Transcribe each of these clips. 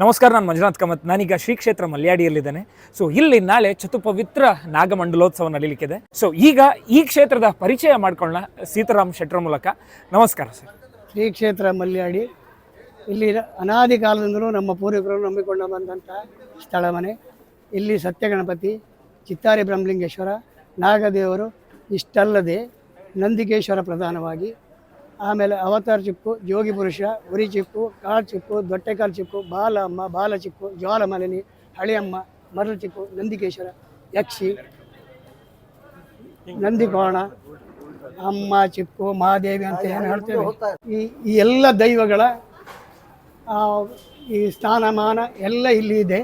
ನಮಸ್ಕಾರ, ನಾನು ಮಂಜುನಾಥ್ ಕಮತ್. ನಾನೀಗ ಶ್ರೀ ಕ್ಷೇತ್ರ ಮಲ್ಯಾಡಿಯಲ್ಲಿದ್ದೇನೆ. ಸೊ ಇಲ್ಲಿ ನಾಳೆ ಚತುಪವಿತ್ರ ನಾಗಮಂಡಲೋತ್ಸವ ನಡೀಲಿಕ್ಕಿದೆ. ಸೊ ಈಗ ಈ ಕ್ಷೇತ್ರದ ಪರಿಚಯ ಮಾಡ್ಕೊಳ್ಳೋಣ ಸೀತಾರಾಮ್ ಶೆಟ್ರ ಮೂಲಕ. ನಮಸ್ಕಾರ ಸರ್. ಶ್ರೀ ಕ್ಷೇತ್ರ ಮಲ್ಯಾಡಿ. ಇಲ್ಲಿ ಅನಾದಿ ಕಾಲದಿಂದಲೂ ನಮ್ಮ ಪೂರ್ವಿಕರು ನಂಬಿಕೊಂಡು ಬಂದಂಥ ಸ್ಥಳ ಮನೆ ಇಲ್ಲಿ ಸತ್ಯಗಣಪತಿ, ಚಿತ್ತಾರಿ ಬ್ರಹ್ಮಲಿಂಗೇಶ್ವರ, ನಾಗದೇವರು ಇಷ್ಟಲ್ಲದೆ ನಂದಿಕೇಶ್ವರ ಪ್ರಧಾನವಾಗಿ ಆಮೇಲೆ ಅವತಾರ ಚಿಕ್ಕು, ಜೋಗಿ ಪುರುಷ, ಉರಿ ಚಿಕ್ಕು, ಕಾಳು ಚಿಕ್ಕು ದೊಟ್ಟೆಕಾಲು ಚಿಕ್ಕು, ಬಾಲಮ್ಮ, ಬಾಲ ಚಿಕ್ಕು, ಜ್ವಾಲಮಲಿನಿ, ಹಳೆಯಮ್ಮ, ಮರಳು ಚಿಕ್ಕು ನಂದಿಕೇಶ್ವರ ಯಕ್ಷಿ, ನಂದಿಕೋಣ, ಅಮ್ಮ ಚಿಕ್ಕು, ಮಹಾದೇವಿ ಅಂತ ಏನು ಹೇಳ್ತೇವೆ. ಈ ಈ ಎಲ್ಲ ದೈವಗಳ ಈ ಸ್ಥಾನಮಾನ ಎಲ್ಲ ಇಲ್ಲಿ ಇದೆ.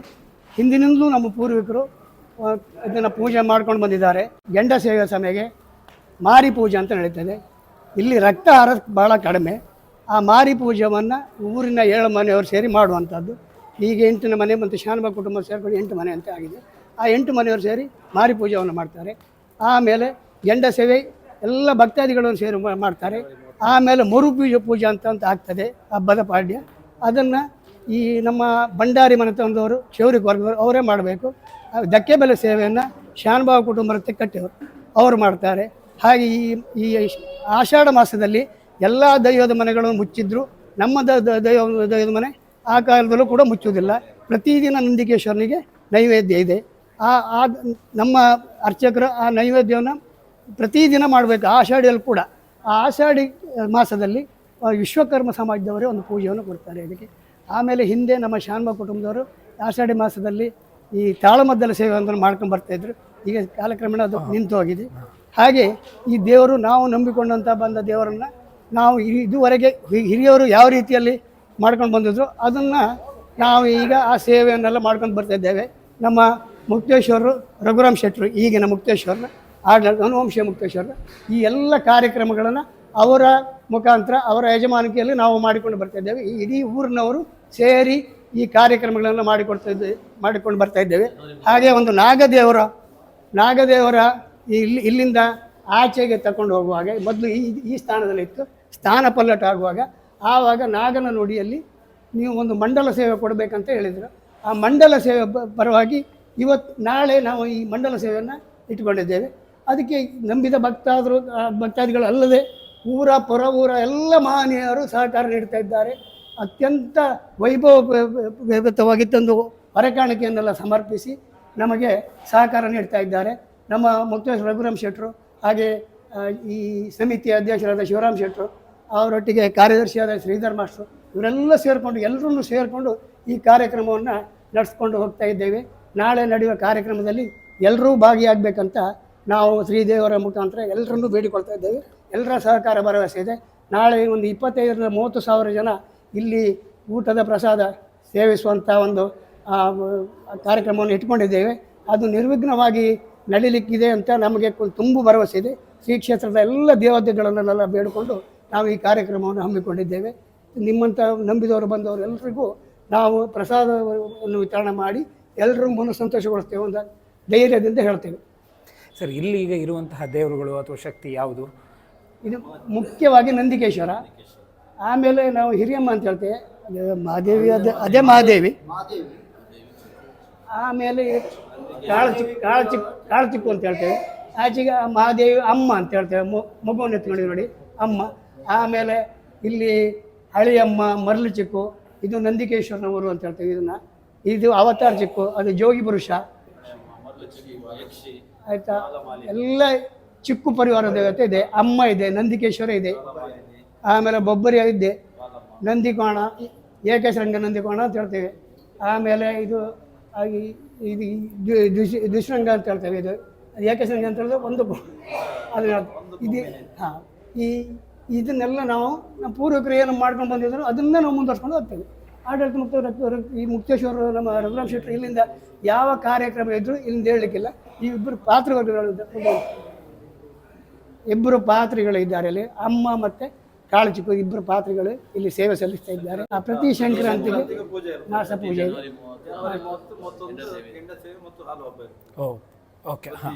ಹಿಂದಿನಿಂದಲೂ ನಮ್ಮ ಪೂರ್ವಿಕರು ಇದನ್ನು ಪೂಜೆ ಮಾಡ್ಕೊಂಡು ಬಂದಿದ್ದಾರೆ. ಗಂಡ ಸೇವೆ ಸಮಯಗೆ ಮಾರಿ ಪೂಜೆ ಅಂತ ನಡೀತದೆ. ಇಲ್ಲಿ ರಕ್ತ ಹಾರ ಭಾಳ ಕಡಿಮೆ. ಆ ಮಾರಿ ಪೂಜೆಯನ್ನು ಊರಿನ ಏಳು ಮನೆಯವರು ಸೇರಿ ಮಾಡುವಂಥದ್ದು. ಈಗ ಎಂಟಿನ ಮನೆ ಮತ್ತು ಶಾನಬ ಕುಟುಂಬ ಸೇರಿಕೊಂಡು ಎಂಟು ಮನೆ ಅಂತ ಆಗಿದೆ. ಆ ಎಂಟು ಮನೆಯವರು ಸೇರಿ ಮಾರಿ ಪೂಜೆಯನ್ನು ಮಾಡ್ತಾರೆ. ಆಮೇಲೆ ಗಂಡ ಸೇವೆ ಎಲ್ಲ ಭಕ್ತಾದಿಗಳನ್ನು ಸೇರಿ ಮಾಡ್ತಾರೆ. ಆಮೇಲೆ ಮರು ಪೂಜೆ ಅಂತ ಅಂತ ಆಗ್ತದೆ ಹಬ್ಬದ ಪಾಡ್ಯ. ಅದನ್ನು ಈ ನಮ್ಮ ಭಂಡಾರಿ ಮನೆತನದವರು ಶೌರಿಕ ವರ್ಗದವರು ಅವರೇ ಮಾಡಬೇಕು. ಧಕ್ಕೆ ಬೆಲೆ ಸೇವೆಯನ್ನು ಶಾನಭಾವ ಕುಟುಂಬಕ್ಕೆ ಕಟ್ಟಿವರು ಅವರು ಮಾಡ್ತಾರೆ. ಹಾಗೆ ಈ ಈ ಆಷಾಢ ಮಾಸದಲ್ಲಿ ಎಲ್ಲ ದೈವದ ಮನೆಗಳನ್ನು ಮುಚ್ಚಿದ್ರು. ನಮ್ಮ ದೈವ ದೈವದ ಮನೆ ಆ ಕಾಲದಲ್ಲೂ ಕೂಡ ಮುಚ್ಚುವುದಿಲ್ಲ. ಪ್ರತಿದಿನ ನಂದಿಕೇಶ್ವರನಿಗೆ ನೈವೇದ್ಯ ಇದೆ. ಆ ಆ ನಮ್ಮ ಅರ್ಚಕರು ಆ ನೈವೇದ್ಯವನ್ನು ಪ್ರತಿದಿನ ಮಾಡಬೇಕು ಆಷಾಢಿಯಲ್ಲಿ ಕೂಡ. ಆ ಆಷಾಢಿ ಮಾಸದಲ್ಲಿ ವಿಶ್ವಕರ್ಮ ಸಮಾಜದವರೇ ಒಂದು ಪೂಜೆಯನ್ನು ಕೊಡ್ತಾರೆ ಇದಕ್ಕೆ. ಆಮೇಲೆ ಹಿಂದೆ ನಮ್ಮ ಶಾನ್ಮ ಕುಟುಂಬದವರು ಆಷಾಢಿ ಮಾಸದಲ್ಲಿ ಈ ತಾಳಮದ್ದಲ ಸೇವೆ ಅಂತ ಮಾಡ್ಕೊಂಡು ಬರ್ತಾಯಿದ್ರು ಈಗ ಕಾಲಕ್ರಮೇಣ ಅದು ನಿಂತು ಹೋಗಿದೆ. ಹಾಗೆ ಈ ದೇವರು ನಾವು ನಂಬಿಕೊಂಡಂಥ ಬಂದ ದೇವರನ್ನು ನಾವು ಇದುವರೆಗೆ ಹಿರಿಯವರು ಯಾವ ರೀತಿಯಲ್ಲಿ ಮಾಡ್ಕೊಂಡು ಬಂದಿದ್ರು, ಅದನ್ನು ನಾವು ಈಗ ಆ ಸೇವೆಯನ್ನೆಲ್ಲ ಮಾಡ್ಕೊಂಡು ಬರ್ತಾ ಇದ್ದೇವೆ. ನಮ್ಮ ಮುಕ್ತೇಶ್ವರರು ರಘುರಾಮ್ ಶೆಟ್ಟರು ಈಗಿನ ಮುಕ್ತೇಶ್ವರನ, ಆಡಳಿತ ಹನುವಂಶ ಮುಕ್ತೇಶ್ವರರು ಈ ಎಲ್ಲ ಕಾರ್ಯಕ್ರಮಗಳನ್ನು ಅವರ ಮುಖಾಂತರ, ಅವರ ಯಜಮಾನಿಕೆಯಲ್ಲಿ ನಾವು ಮಾಡಿಕೊಂಡು ಬರ್ತಾ ಇದ್ದೇವೆ. ಈ ಇಡೀ ಊರಿನವರು ಸೇರಿ ಈ ಕಾರ್ಯಕ್ರಮಗಳನ್ನು ಮಾಡಿಕೊಡ್ತಾ ಇದ್ದೇವೆ ಮಾಡಿಕೊಂಡು ಬರ್ತಾ ಇದ್ದೇವೆ. ಹಾಗೆ ಒಂದು ನಾಗದೇವರ ನಾಗದೇವರ ಇಲ್ಲಿ ಇಲ್ಲಿಂದ ಆಚೆಗೆ ತಗೊಂಡು ಹೋಗುವಾಗ ಮೊದಲು ಈ ಈ ಸ್ಥಾನದಲ್ಲಿತ್ತು ಸ್ಥಾನ ಪಲ್ಲಟ ಆಗುವಾಗ ಆವಾಗ ನಾಗನ ನುಡಿಯಲ್ಲಿ ನೀವು ಒಂದು ಮಂಡಲ ಸೇವೆ ಕೊಡಬೇಕಂತ ಹೇಳಿದರು. ಆ ಮಂಡಲ ಸೇವೆ ಪರವಾಗಿ ಇವತ್ತು ನಾಳೆ ನಾವು ಈ ಮಂಡಲ ಸೇವೆಯನ್ನು ಇಟ್ಕೊಂಡಿದ್ದೇವೆ ಅದಕ್ಕೆ ನಂಬಿದ ಭಕ್ತಾದರು ಭಕ್ತಾದಿಗಳು ಅಲ್ಲದೆ ಊರ, ಪರ, ಊರ ಎಲ್ಲ ಮಹನೀಯರು ಸಹಕಾರ ನೀಡ್ತಾ ಇದ್ದಾರೆ. ಅತ್ಯಂತ ವೈಭವತವಾಗಿ ತಂದು ಹೊರೆಕಾಣಿಕೆಯನ್ನೆಲ್ಲ ಸಮರ್ಪಿಸಿ ನಮಗೆ ಸಹಕಾರ ನೀಡ್ತಾ ಇದ್ದಾರೆ. ನಮ್ಮ ಮುಖ್ಯಮಂತ್ರಿ ರಘುರಾಮ್ ಶೆಟ್ಟರು ಹಾಗೆ ಈ ಸಮಿತಿಯ ಅಧ್ಯಕ್ಷರಾದ ಶಿವರಾಮ್ ಶೆಟ್ಟರು ಅವರೊಟ್ಟಿಗೆ ಕಾರ್ಯದರ್ಶಿಯಾದ ಶ್ರೀಧರ್ ಮಾಸ್ಟ್ರು, ಇವರೆಲ್ಲ ಸೇರಿಕೊಂಡು ಎಲ್ಲರನ್ನೂ ಸೇರಿಕೊಂಡು ಈ ಕಾರ್ಯಕ್ರಮವನ್ನು ನಡೆಸ್ಕೊಂಡು ಹೋಗ್ತಾ ಇದ್ದೇವೆ. ನಾಳೆ ನಡೆಯುವ ಕಾರ್ಯಕ್ರಮದಲ್ಲಿ ಎಲ್ಲರೂ ಭಾಗಿಯಾಗಬೇಕಂತ ನಾವು ಶ್ರೀದೇವರ ಮುಖಾಂತರ ಎಲ್ಲರನ್ನೂ ಬೇಡಿಕೊಳ್ತಾ ಇದ್ದೇವೆ. ಎಲ್ಲರ ಸಹಕಾರ ಭರವಸೆ ಇದೆ. ನಾಳೆ ಒಂದು ಇಪ್ಪತ್ತೈದರಿಂದ ಮೂವತ್ತು ಸಾವಿರ ಜನ ಇಲ್ಲಿ ಊಟದ ಪ್ರಸಾದ ಸೇವಿಸುವಂಥ ಒಂದು ಕಾರ್ಯಕ್ರಮವನ್ನು ಇಟ್ಕೊಂಡಿದ್ದೇವೆ. ಅದು ನಿರ್ವಿಘ್ನವಾಗಿ ನಡೀಲಿಕ್ಕಿದೆ ಅಂತ ನಮಗೆ ತುಂಬ ಭರವಸೆ ಇದೆ. ಶ್ರೀ ಕ್ಷೇತ್ರದ ಎಲ್ಲ ದೇವತೆಗಳನ್ನೆಲ್ಲ ಬೇಡಿಕೊಂಡು ನಾವು ಈ ಕಾರ್ಯಕ್ರಮವನ್ನು ಹಮ್ಮಿಕೊಂಡಿದ್ದೇವೆ. ನಿಮ್ಮಂಥ ನಂಬಿದವರು ಬಂದವರು ಎಲ್ಲರಿಗೂ ನಾವು ಪ್ರಸಾದವನ್ನು ವಿತರಣೆ ಮಾಡಿ ಎಲ್ಲರಿಗೂ ಮನ ಸಂತೋಷಗೊಳಿಸ್ತೇವೆ ಅಂತ ಧೈರ್ಯದಿಂದ ಹೇಳ್ತೇವೆ. ಸರ್ ಇಲ್ಲಿ ಈಗ ಇರುವಂತಹ ದೇವರುಗಳು ಅಥವಾ ಶಕ್ತಿ ಯಾವುದು? ಇದು ಮುಖ್ಯವಾಗಿ ನಂದಿಕೇಶ್ವರ. ಆಮೇಲೆ ನಾವು ಹಿರಿಯಮ್ಮ ಅಂತ ಹೇಳ್ತೇವೆ. ಅದು ಮಹಾದೇವಿ ಅದೇ ಅದೇ ಮಹಾದೇವಿ. ಆಮೇಲೆ ಕಾಳು ಚಿಕ್ಕ ಕಾಳು ಚಿಕ್ಕ, ಕಾಳು ಚಿಕ್ಕು ಅಂತ ಹೇಳ್ತೇವೆ. ಆಚೆಗೆ ಮಹಾದೇವಿ ಅಮ್ಮ ಅಂತ ಹೇಳ್ತೇವೆ. ಮಗುವನ್ನು ಎತ್ಕೊಂಡು ನೋಡಿ, ಅಮ್ಮ. ಆಮೇಲೆ ಇಲ್ಲಿ ಹಳಿಯಮ್ಮ, ಮರಳು ಚಿಕ್ಕು, ಇದು ನಂದಿಕೇಶ್ವರನವರು ಅಂತ ಹೇಳ್ತೇವೆ ಇದನ್ನು. ಇದು ಅವತಾರ ಚಿಕ್ಕು, ಅದು ಜೋಗಿ ಪುರುಷ. ಆಯಿತಾ? ಎಲ್ಲ ಚಿಕ್ಕು ಪರಿವಾರ ದೇವತೆ ಇದೆ. ಅಮ್ಮ ಇದೆ, ನಂದಿಕೇಶ್ವರ ಇದೆ. ಆಮೇಲೆ ಬೊಬ್ಬರಿ ಇದೆ. ನಂದಿಕೋಣ ಏಕೇಶ್ವರಂಗ ನಂದಿಕೋಣ ಅಂತ ಹೇಳ್ತೇವೆ. ಆಮೇಲೆ ಇದು ಈ- ಇದು ದ್ವಿಶೃಂಗ ಅಂತ ಹೇಳ್ತೇವೆ ಇದು. ಏಕಶೃಂಗ ಅಂತ ಹೇಳಿದ್ರೆ ಒಂದು ಅದರ ಅದು ಇದು ಹಾಂ ಈ ಇದನ್ನೆಲ್ಲ ನಾವು ನಮ್ಮ ಪೂರ್ವಕರು ಏನು ಮಾಡ್ಕೊಂಡು ಬಂದಿದ್ರು ಅದನ್ನ ನಾವು ಮುಂದುವರ್ಸ್ಕೊಂಡು ಹೋಗ್ತೇವೆ. ಆಡಳಿತ ಮುಕ್ತ ಈ ಮುಕ್ತೇಶ್ವರ ನಮ್ಮ ರಘುರಾಮ್ ಶೆಟ್ಟರು ಇಲ್ಲಿಂದ ಯಾವ ಕಾರ್ಯಕ್ರಮ ಇದ್ರು ಇಲ್ಲಿಂದ ಹೇಳಲಿಕ್ಕಿಲ್ಲ. ಈ ಇಬ್ಬರು ಪಾತ್ರಗಳು ಇಬ್ಬರು ಪಾತ್ರಿಗಳಿದ್ದಾರೆ ಅಲ್ಲಿ. ಅಮ್ಮ ಮತ್ತು ಕಾಳು ಚಿಕ್ಕು ಇಬ್ಬರು ಪಾತ್ರಿಗಳು ಇಲ್ಲಿ ಸೇವೆ ಸಲ್ಲಿಸ್ತಾ ಇದ್ದಾರೆ. ಆ ಪ್ರತಿ ಸಂಕ್ರಾಂತಿಗೆ ಮಾಸ ಪೂಜೆ ಓಕೆ. ಹಾಂ.